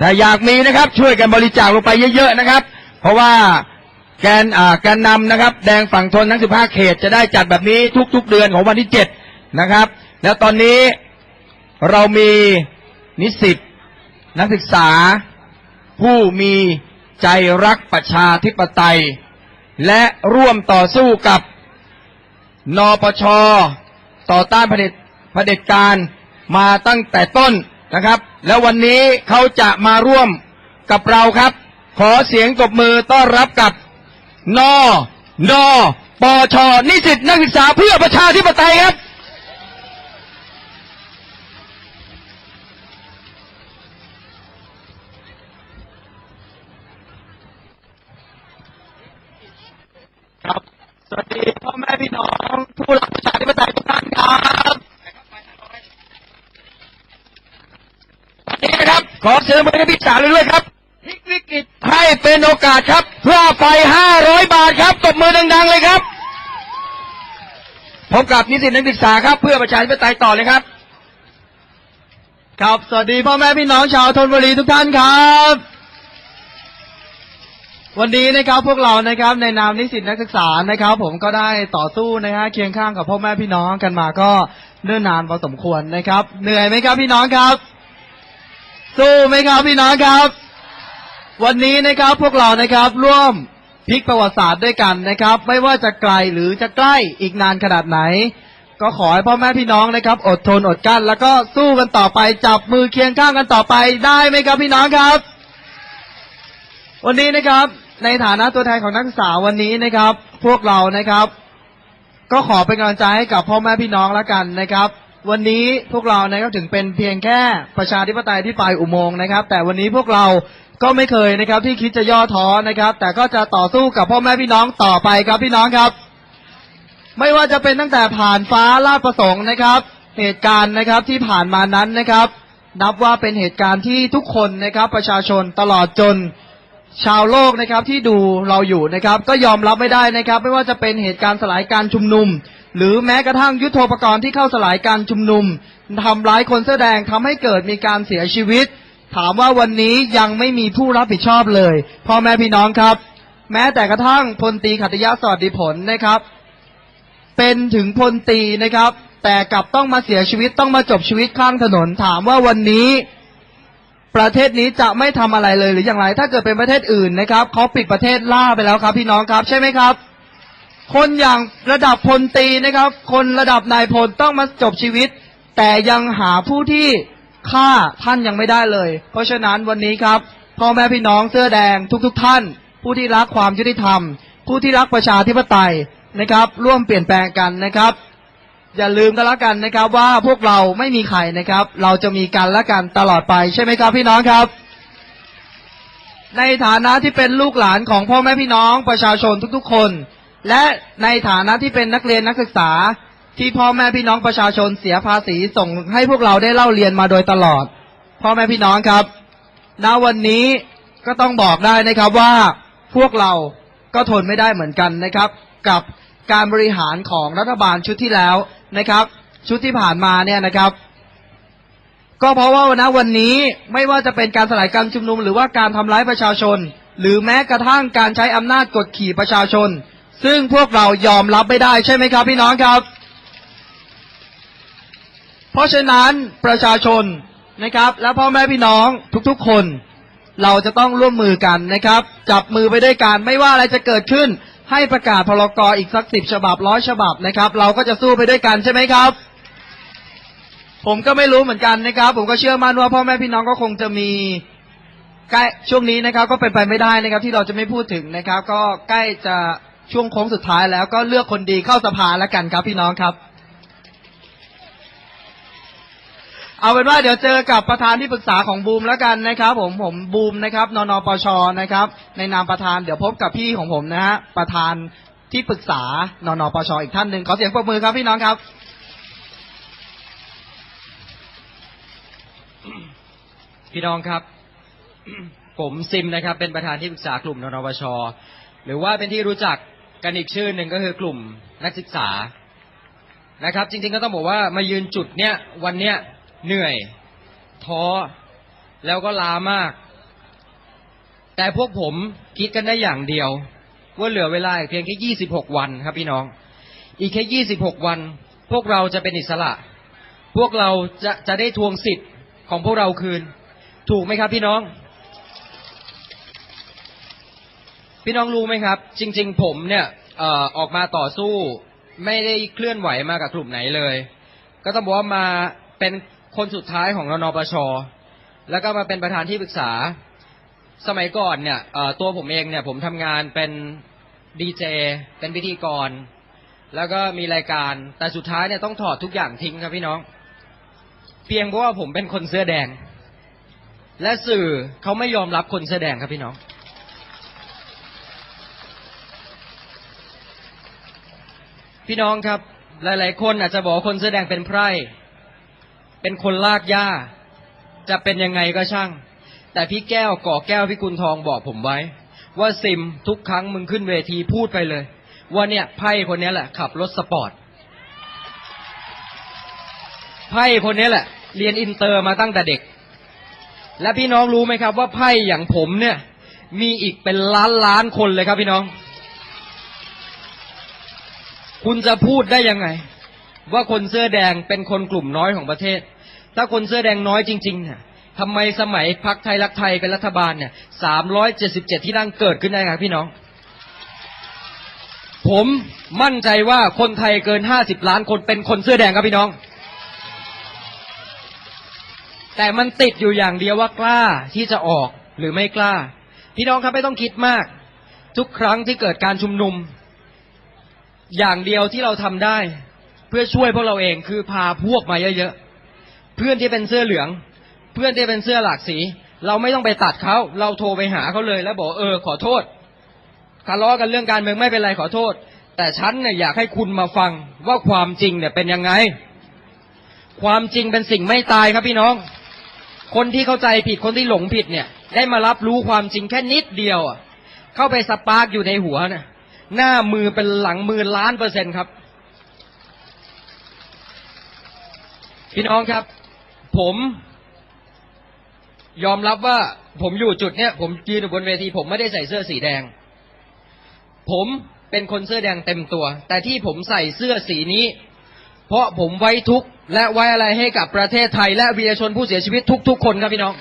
ถ้าอยากมีนะครับ ช่วยกันบริจาคลงไปเยอะๆนะครับ เพราะว่าแกนอ่าแกนนำนะครับ แดงฝั่งทนทั้ง 15 เขตจะได้จัดแบบนี้ทุก ๆ เดือนของวันที่ 7 นะครับ แล้วตอนนี้เรามีนิสิตนักศึกษา ผู้มีใจรักประชาธิปไตย และร่วมต่อสู้กับ นปช ต่อต้านเผด็จเผด็จการมาตั้งแต่ต้นนะครับ แล้ววันนี้เขาจะมาร่วมกับเราครับ ขอเสียงตบมือต้อนรับกับนอนอปชนิสิตนักศึกษาเพื่อประชาธิปไตยครับ ครับ สวัสดีพ่อแม่พี่น้องผู้รักประชาธิปไตยทุกท่านครับวันนี้นะครับ ขอเชิญไปให้พี่จ๋าเลยด้วยครับพลิกวิกฤตให้เป็นโอกาสครับเพื่อไฟ500บาทครับตบมือดัง ๆ เลยครับพบกับนิสิตนักศึกษาครับ เพื่อประชาธิปไตยต่อเลยครับ ครับสวัสดีพ่อแม่พี่น้องชาวธนบุรีทุกท่านครับ วันนี้นะครับพวกเรานะครับในนามนิสิตนักศึกษานะครับ ผมก็ได้ต่อสู้นะฮะเคียงข้างกับพ่อแม่พี่น้องกันมาก็เนิ่นนานพอสมควรนะครับ เหนื่อยไหมครับพี่น้องครับ สู้ไหมครับพี่น้องครับ วันนี้นะครับพวกเรานะครับร่วมพลิกประวัติศาสตร์ด้วยกันนะครับ ไม่ว่าจะไกลหรือจะใกล้อีกนานขนาดไหน ก็ขอให้พ่อแม่พี่น้องนะครับ อดทนอดกลั้น แล้วก็สู้กันต่อไปจับมือเคียงข้างกันต่อไปได้ไหมครับพี่น้องครับ วันนี้นะครับ ในฐานะตัวแทนของนักศึกษาวันนี้นะครับ พวกเรานะครับ ก็ขอเป็นกำลังใจให้กับพ่อแม่พี่น้องแล้วกันนะครับ วันนี้พวกเรานะครับถึงเป็นเพียงแค่ประชาธิปไตยที่ปลายอุโมงค์นะครับ แต่วันนี้พวกเราก็ไม่เคยนะครับ ที่คิดจะย่อท้อนะครับ แต่ก็จะต่อสู้กับพ่อแม่พี่น้องต่อไปครับพี่น้องครับ ไม่ว่าจะเป็นตั้งแต่ผ่านฟ้าลาดประสงค์นะครับ เหตุการณ์นะครับที่ผ่านมานั้นนะครับ นับว่าเป็นเหตุการณ์ที่ทุกคนนะครับ ประชาชนตลอดจน ชาวโลกนะครับที่ดูเราอยู่นะครับ ก็ยอมรับไม่ได้นะครับ ไม่ว่าจะเป็นเหตุการณ์สลายการชุมนุม หรือแม้กระทั่งยุทโธปกรณ์ที่เข้าสลายการชุมนุมทำร้ายคนเสื้อแดงทำให้เกิดมีการเสียชีวิต ถามว่าวันนี้ยังไม่มีผู้รับผิดชอบเลยพ่อแม่พี่น้องครับ แม้แต่กระทั่งพลตีขัตยะสวัสดิผลนะครับ เป็นถึงพลตีนะครับ แต่กลับต้องมาเสียชีวิตต้องมาจบชีวิตข้างถนน ถามว่าวันนี้ ประเทศนี้จะไม่ทำอะไรเลยหรืออย่างไร ถ้าเกิดเป็นประเทศอื่นนะครับเขาปิดประเทศล่าไปแล้วครับ พี่น้องครับใช่ไหมครับ คนอย่างระดับพลตีนะครับ คนระดับนายพลต้องมาจบชีวิต แต่ยังหาผู้ที่ฆ่าท่านยังไม่ได้เลย เพราะฉะนั้นวันนี้ครับพ่อแม่พี่น้องเสื้อแดงทุกๆทท่าน ผู้ที่รักความยุติธรรม ผู้ที่รักประชาธิปไตยนะครับ ร่วมเปลี่ยนแปลงกันนะครับ อย่าลืมกันละกันนะครับ ว่าพวกเราไม่มีใครนะครับ เราจะมีกันและกันตลอดไปใช่ไหมครับพี่น้องครับ ในฐานะที่เป็นลูกหลานของพ่อแม่พี่น้องประชาชนทุกๆคน และในฐานะที่เป็นนักเรียนนักศึกษาที่พ่อแม่พี่น้องประชาชนเสียภาษีส่งให้พวกเราได้เล่าเรียนมาโดยตลอด พ่อแม่พี่น้องครับ ณวันนี้ก็ต้องบอกได้นะครับว่าพวกเราก็ทนไม่ได้เหมือนกันนะครับ กับการบริหารของรัฐบาลชุดที่แล้ว นะครับ ชุดที่ผ่านมาเนี่ยนะครับ ก็เพราะว่าณวันนี้ไม่ว่าจะเป็นการสลายการชุมนุม หรือว่าการทำร้ายประชาชน หรือแม้กระทั่งการใช้อำนาจกดขี่ประชาชน ซึ่งพวกเรายอมรับไม่ได้ใช่ไหมครับ พี่น้องครับ เพราะฉะนั้นประชาชนนะครับ และพ่อแม่พี่น้องทุกๆคน เราจะต้องร่วมมือกันนะครับ จับมือไปด้วยกันไม่ว่าอะไรจะเกิดขึ้น ให้ประกาศพรกอีกสักสิบฉบับร้อยฉบับนะครับ เราก็จะสู้ไปด้วยกันใช่ไหมครับ ผมก็ไม่รู้เหมือนกันนะครับ ผมก็เชื่อมั่นว่าพ่อแม่พี่น้องก็คงจะมีใกล้ช่วงนี้นะครับ ก็เป็นไปไม่ได้นะครับ ที่เราจะไม่พูดถึงนะครับ ก็ใกล้จะช่วงโค้งสุดท้ายแล้วก็เลือกคนดีเข้าสภาแล้วกันครับพี่น้องครับ เอาเป็นว่าเดี๋ยวเจอกับประธานที่ปรึกษาของบูมแล้วกันนะครับ ผมผมบูมนะครับนนปชนะครับ ในนามประธานเดี๋ยวพบกับพี่ของผมนะฮะประธานที่ปรึกษานนปชอีกท่านหนึ่งขอเสียงปรบมือครับพี่น้องครับ พี่น้องครับ ผมซิมนะครับ เป็นประธานที่ปรึกษากลุ่มนนปชหรือว่าเป็นที่รู้จักกันอีกชื่อหนึ่งก็คือกลุ่มนักศึกษานะครับ จริงๆก็ต้องบอกว่ามายืนจุดเนี้ยวันเนี้ย เหนื่อย ท้อ แล้วก็ล้ามาก แต่พวกผมคิดกันได้อย่างเดียว ว่าเหลือเวลาเพียงแค่ 26 วันครับพี่น้อง อีกแค่ 26 วัน พวกเราจะเป็นอิสระ พวกเราจะจะได้ทวงสิทธิ์ของพวกเราคืน ถูกไหมครับพี่น้องพี่น้องรู้ไหมครับ จริง ๆ ผมเนี่ยออออกมาต่อสู้ ไม่ได้เคลื่อนไหวมากับกลุ่มไหนเลย ก็ต้องบอกว่ามาเป็น คนสุดท้ายของรนปช แล้วก็มาเป็นประธานที่ปรึกษา สมัยก่อนเนี่ยตัวผมเองเนี่ยผมทำงานเป็นดีเจเป็นพิธีกร แล้วก็มีรายการ แต่สุดท้ายเนี่ยต้องถอดทุกอย่างทิ้งครับพี่น้อง เพียงเพราะว่าผมเป็นคนเสื้อแดง และสื่อเขาไม่ยอมรับคนเสื้อแดงครับพี่น้องพี่น้องครับ หลาย ๆ คนอาจจะบอกคนเสื้อแดงเป็นไพร่ เป็นคนลากหญ้า จะเป็นยังไงก็ช่าง แต่พี่แก้วก่อแก้วพี่กุลทองบอกผมไว้ ว่าซิมทุกครั้งมึงขึ้นเวทีพูดไปเลย ว่าเนี่ยไพ่คนนี้แหละ ขับรถสปอร์ตไพ่คนนี้แหละ เรียนอินเตอร์มาตั้งแต่เด็ก และพี่น้องรู้ไหมครับ ว่าไพ่อย่างผมเนี่ย มีอีกเป็นล้านล้านคนเลยครับพี่น้อง คุณจะพูดได้ยังไง ว่าคนเสื้อแดงเป็นคนกลุ่มน้อยของประเทศ ถ้าคนเสื้อแดงน้อยจริงๆเนี่ยทำไมสมัยพักไทยรักไทยเป็นรัฐบาลเนี่ยสามร้อยเจ็ดสิบเจ็ดที่นั่งเกิดขึ้นได้ครับพี่น้อง ผมมั่นใจว่าคนไทยเกินห้าสิบล้านคนเป็นคนเสื้อแดงครับพี่น้อง แต่มันติดอยู่อย่างเดียวว่ากล้าที่จะออกหรือไม่กล้า พี่น้องครับไม่ต้องคิดมาก ทุกครั้งที่เกิดการชุมนุม อย่างเดียวที่เราทำได้ เพื่อช่วยพวกเราเองคือพาพวกมาเยอะๆ เพื่อนที่เป็นเสื้อเหลือง เพื่อนที่เป็นเสื้อหลากสี เราไม่ต้องไปตัดเขา เราโทรไปหาเขาเลย แล้วบอกเออขอโทษทะเลาะกันเรื่องการเมืองไม่เป็นไรขอโทษ แต่ฉันเนี่ยอยากให้คุณมาฟังว่าความจริงเนี่ยเป็นยังไง ความจริงเป็นสิ่งไม่ตายครับพี่น้อง คนที่เข้าใจผิดคนที่หลงผิดเนี่ย ได้มารับรู้ความจริงแค่นิดเดียวอะเข้าไปสปาร์กอยู่ในหัวเนี่ยหน้ามือเป็นหลังมือล้านเปอร์เซ็นต์ครับ พี่น้องครับ ผม ยอมรับว่าผมอยู่จุดเนี้ยผมยืนอยู่บนเวที ผมไม่ได้ใส่เสื้อสีแดง ผมเป็นคนเสื้อแดงเต็มตัว แต่ที่ผมใส่เสื้อสีนี้ เพราะผมไว้ทุกข์และไว้อะไรให้กับประเทศไทย และวีรชนผู้เสียชีวิตทุก ๆ คนครับพี่น้อง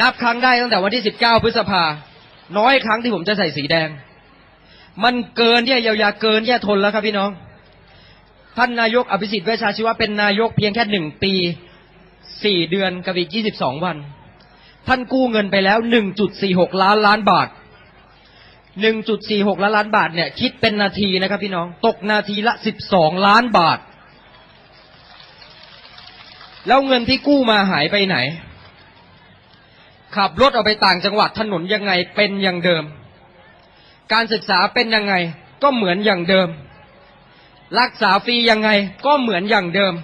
นับครั้งได้ตั้งแต่วันที่ 19 พฤษภา น้อยครั้งที่ผมจะใส่สีแดง มันเกินที่จะเยียวยาเกินที่จะทนแล้วครับพี่น้อง ท่านนายกอภิสิทธิ์เวชชาชีวะเป็นนายกเพียงแค่หนึ่งปีสี่เดือนกับอีกยี่สิบสองวัน ท่านกู้เงินไปแล้วหนึ่งจุดสี่หกล้านล้านบาทหนึ่งจุดสี่หกล้านล้านบาทเนี่ยคิดเป็นนาทีนะครับพี่น้องตกนาทีละสิบสองล้านบาท แล้วเงินที่กู้มาหายไปไหน ขับรถออกไปต่างจังหวัดถนนยังไงเป็นอย่างเดิม การศึกษาเป็นยังไงก็เหมือนอย่างเดิม รักษาฟรียังไงก็เหมือนอย่างเดิม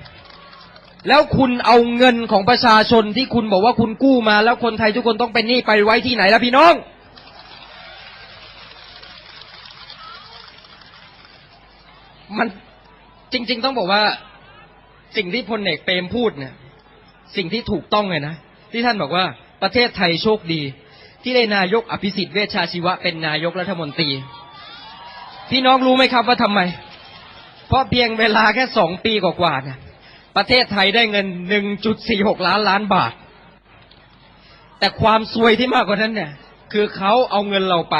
แล้วคุณเอาเงินของประชาชนที่คุณบอกว่าคุณกู้มา แล้วคนไทยทุกคนต้องเป็นหนี้ไปไว้ที่ไหนล่ะพี่น้อง มันจริง ๆ ต้องบอกว่าสิ่งที่พลเอกเปรมพูดเนี่ยสิ่งที่ถูกต้องเลยนะ ที่ท่านบอกว่าประเทศไทยโชคดี ที่ได้นายกอภิสิทธิ์เวชชาชีวะเป็นนายกรัฐมนตรี พี่น้องรู้ไหมครับว่าทำไม เพราะเพียงเวลาแค่สองปีกว่าๆเนี่ยประเทศไทยได้เงิน1.46ล้านล้านบาท แต่ความซวยที่มากกว่านั้นเนี่ย คือเขาเอาเงินเราไป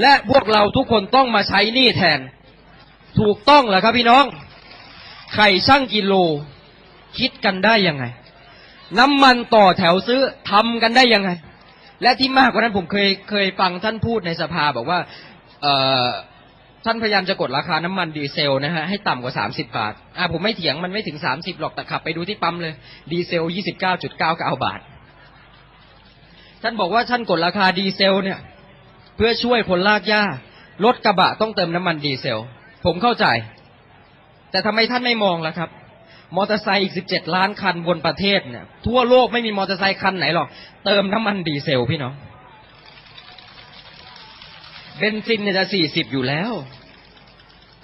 และพวกเราทุกคนต้องมาใช้หนี้แทน ถูกต้องเหรอครับพี่น้อง ไข่ช่างกิโล คิดกันได้ยังไง น้ำมันต่อแถวซื้อทำกันได้ยังไง และที่มากกว่านั้นผมเคยเคยฟังท่านพูดในสภาบอกว่า เอ่อ ท่านพยายามจะกดราคาน้ำมันดีเซลนะฮะให้ต่ำกว่า 30 บาท อ่าผมไม่เถียงมันไม่ถึง 30 หรอกแต่ขับไปดูที่ปั๊มเลย ดีเซล 29.99 บาท ท่านบอกว่าท่านกดราคาดีเซลเนี่ย เพื่อช่วยคนลากหญ้ารถกระบะต้องเติมน้ำมันดีเซล ผมเข้าใจ แต่ทำไมท่านไม่มองล่ะครับ มอเตอร์ไซค์อีก 17 ล้านคันบนประเทศเนี่ยทั่วโลกไม่มีมอเตอร์ไซค์คันไหนหรอกเติมน้ำมันดีเซลพี่น้องเบนซินเนี่ยจะ40 อยู่แล้ว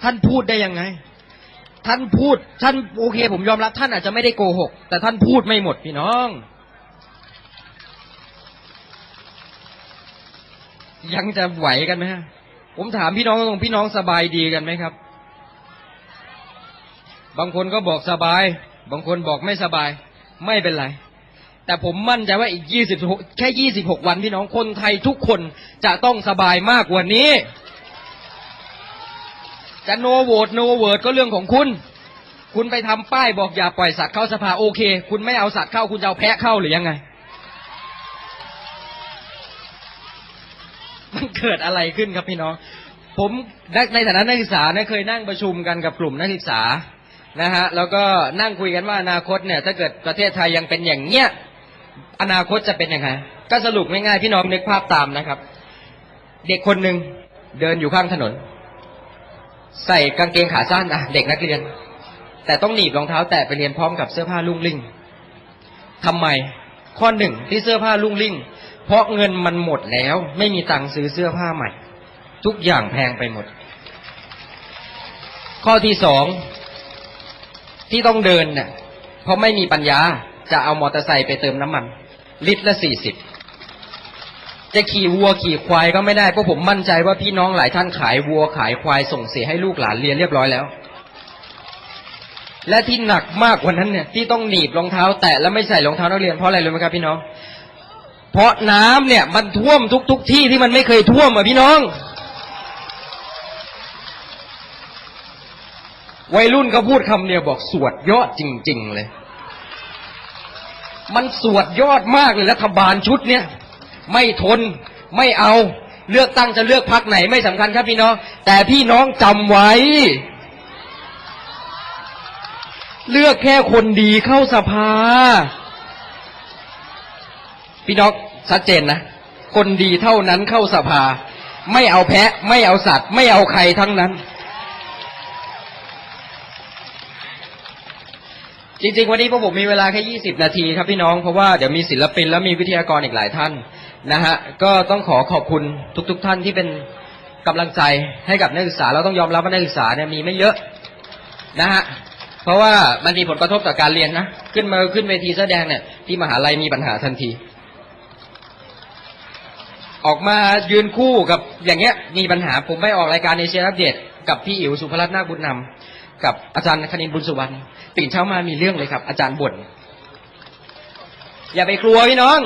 ท่านพูดได้ยังไง ท่านพูด ท่านโอเค ผมยอมรับท่านอาจจะไม่ได้โกหก แต่ท่านพูดไม่หมดพี่น้อง ยังจะไหวกันไหมฮะผมถามพี่น้องตรงพี่น้องสบายดีกันไหมครับ บางคนก็บอกสบาย บางคนบอกไม่สบาย ไม่เป็นไร แต่ผมมั่นใจว่าอีกยี่สิบแค่ยี่สิบหกวันพี่น้องคนไทยทุกคนจะต้องสบายมากกว่านี้ จะโนโหวตโนเวิร์ดก็เรื่องของคุณ คุณไปทำป้ายบอกอย่าปล่อยสัตว์เข้าสภาโอเค คุณไม่เอาสัตว์เข้าคุณจะเอาแพะเข้าหรือยังไง มันเกิดอะไรขึ้นครับพี่น้อง ผมในฐานะนักศึกษาเนี่ยเคยนั่งประชุมกันกับกลุ่มนักศึกษานะฮะแล้วก็นั่งคุยกันว่าอนาคตเนี่ย ถ้าเกิดประเทศไทยยังเป็นอย่างเนี้ยอนาคตจะเป็นยังไงก็สรุปง่ายๆพี่น้องนึกภาพตามนะครับ เด็กคนหนึ่งเดินอยู่ข้างถนน ใส่กางเกงขาสั้นอะเด็กนักเรียน แต่ต้องหนีบรองเท้า แตะไปเรียนพร้อมกับเสื้อผ้าลุ่งลิ่งทำไม ข้อหนึ่งที่เสื้อผ้าลุ่งลิ่ง เพราะเงินมันหมดแล้ว ไม่มีตังค์ซื้อเสื้อผ้าใหม่ ทุกอย่างแพงไปหมด ข้อที่สองที่ต้องเดินเนี่ยเพราะไม่มีปัญญาจะเอามอเตอร์ไซค์ไปเติมน้ำมัน ลิตรละสี่สิบ จะขี่วัวขี่ควายก็ไม่ได้เพราะผมมั่นใจว่าพี่น้องหลายท่านขายวัวขายควายส่งเสียให้ลูกหลานเรียนเรียบร้อยแล้ว และที่หนักมากกว่านั้นเนี่ยที่ต้องหนีบรองเท้า แตะแล้วไม่ใส่รองเท้านักเรียนเพราะอะไรรู้ไหมครับพี่น้อง เพราะน้ำเนี่ยมันท่วมทุกทุกที่ที่มันไม่เคยท่วมอะพี่น้อง วัยรุ่นเขาพูดคำเดียวบอกสวดยอดจริง ๆ เลย มันสวดยอดมากเลยรัฐบาลชุดเนี่ย ไม่ทน ไม่เอาเลือกตั้งจะเลือกพักไหนไม่สำคัญครับพี่น้อง แต่พี่น้องจำไว้ เลือกแค่คนดีเข้าสภา พี่น้องชัดเจนนะ คนดีเท่านั้นเข้าสภา ไม่เอาแพะ ไม่เอาสัตว์ ไม่เอาใครทั้งนั้น จริงๆ วันนี้พวกผมมีเวลาแค่20นาทีครับพี่น้อง เพราะว่าเดี๋ยวมีศิลปินและมีวิทยากรอีกหลายท่าน นะฮะก็ต้องขอขอบคุณทุกๆท่านที่เป็นกำลังใจให้กับนักศึกษาเราต้องยอมรับว่านักศึกษาเนี่ยมีไม่เยอะนะฮะเพราะว่ามันมีผลกระทบต่อการเรียนนะขึ้นมาขึ้นเวทีแสดงเนี่ยที่มหาลัยมีปัญหาทันที ออกมายืนคู่กับอย่างเงี้ยมีปัญหาผมไปออกรายการเอเชียอัปเดตกับพี่อิ๋วสุภรัตน์นาคบุญนำกับอาจารย์คณินบุญสุวรรณตื่นเช้ามามีเรื่องเลยครับ อาจารย์บ่นอย่าไปกลัวพี่น้อง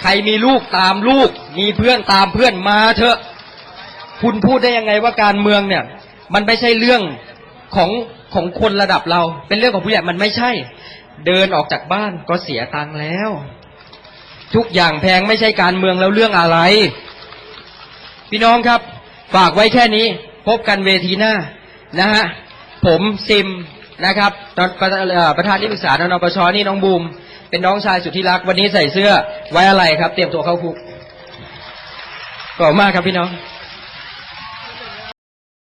ใครมีลูกตามลูก มีเพื่อนตามเพื่อนมาเถอะ คุณพูดได้ยังไงว่าการเมืองเนี่ย มันไม่ใช่เรื่องของของคนระดับเรา เป็นเรื่องของผู้ใหญ่มันไม่ใช่ เดินออกจากบ้านก็เสียตังค์แล้ว ทุกอย่างแพงไม่ใช่การเมืองแล้วเรื่องอะไร พี่น้องครับ ฝากไว้แค่นี้ พบกันเวทีหน้านะฮะผมซิมนะครับตอนประเอ่อประธานที่ปรึกษานนปชนี่น้องบูม เป็นน้องชายสุดที่รัก วันนี้ใส่เสื้อไว้อะไรครับ เตรียมตัวเข้าคุกขอบมากครับพี่น้อง